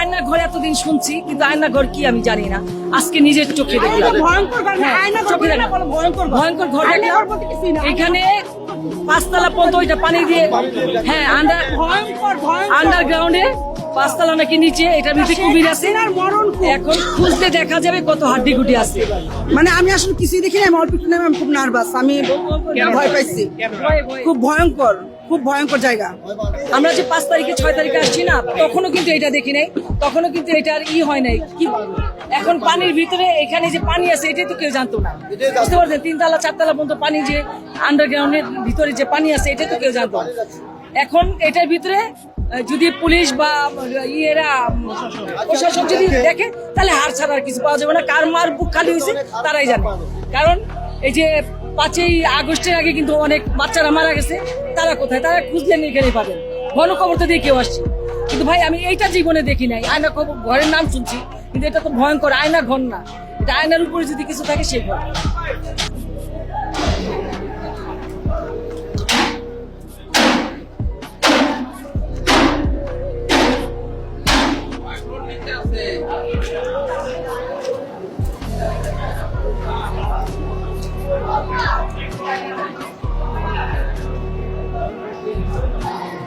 আয়না ঘর এতদিন শুনছি কিন্তু আয়না ঘর কি আমি জানি না। আজকে নিজের চোখে ভয়ঙ্কর ঘর হ্যাঁ। এখানে পাঁচতলা পর্যন্ত ওইটা পানি দিয়ে হ্যাঁ আন্ডার আন্ডারগ্রাউন্ডে পাঁচতলা নাকি নিচে এটার ভিতরে কুমির আছে। এখন খুঁজতে দেখা যাবে কত হাড্ডি গুটি আছে। মানে আমি আসলে কিছুই দেখি না আমি অল্প আমি খুব নার্ভাস আমি ভয় পাইছি। খুব ভয়ঙ্কর। খুব ভয়ঙ্কর জায়গা। আমরা যে পাঁচ তারিখে, ছয় তারিখে আসছি না, তখনও কিন্তু এটা দেখি নাই, তখনও কিন্তু এটার ই হয় নাই। কি এখন পানির ভিতরে এখানে যে পানি আছে, এটাই তো কেউ জানতো না। বুঝতে পারছেন? তিনতলা, চারতলা পর্যন্ত পানি যে আন্ডারগ্রাউন্ডের ভিতরে যে পানি আছে, এটাই তো কেউ জানতো এখন এটার ভিতরে যদি পুলিশ বা ইয়েরা প্রশাসন যদি দেখে, তাহলে হার ছাড়া আর কিছু পাওয়া যাবে না। কার মার বুক খালি হয়েছে, তারাই জানে। কারণ এই যে পাঁচই আগস্টের আগে কিন্তু অনেক বাচ্চারা মারা গেছে। তারা কোথায়? তারা খুঁজলেন এখানে পাবেন। গণকবর তো দিয়ে কেউ আসছে। কিন্তু ভাই, আমি এইটা জীবনে দেখি নাই। আয়না খবর, ঘরের নাম শুনছি, কিন্তু এটা তো ভয়ঙ্কর, আয়না ঘর না। এটা আয়নার উপরে যদি কিছু থাকে, সে ঘর।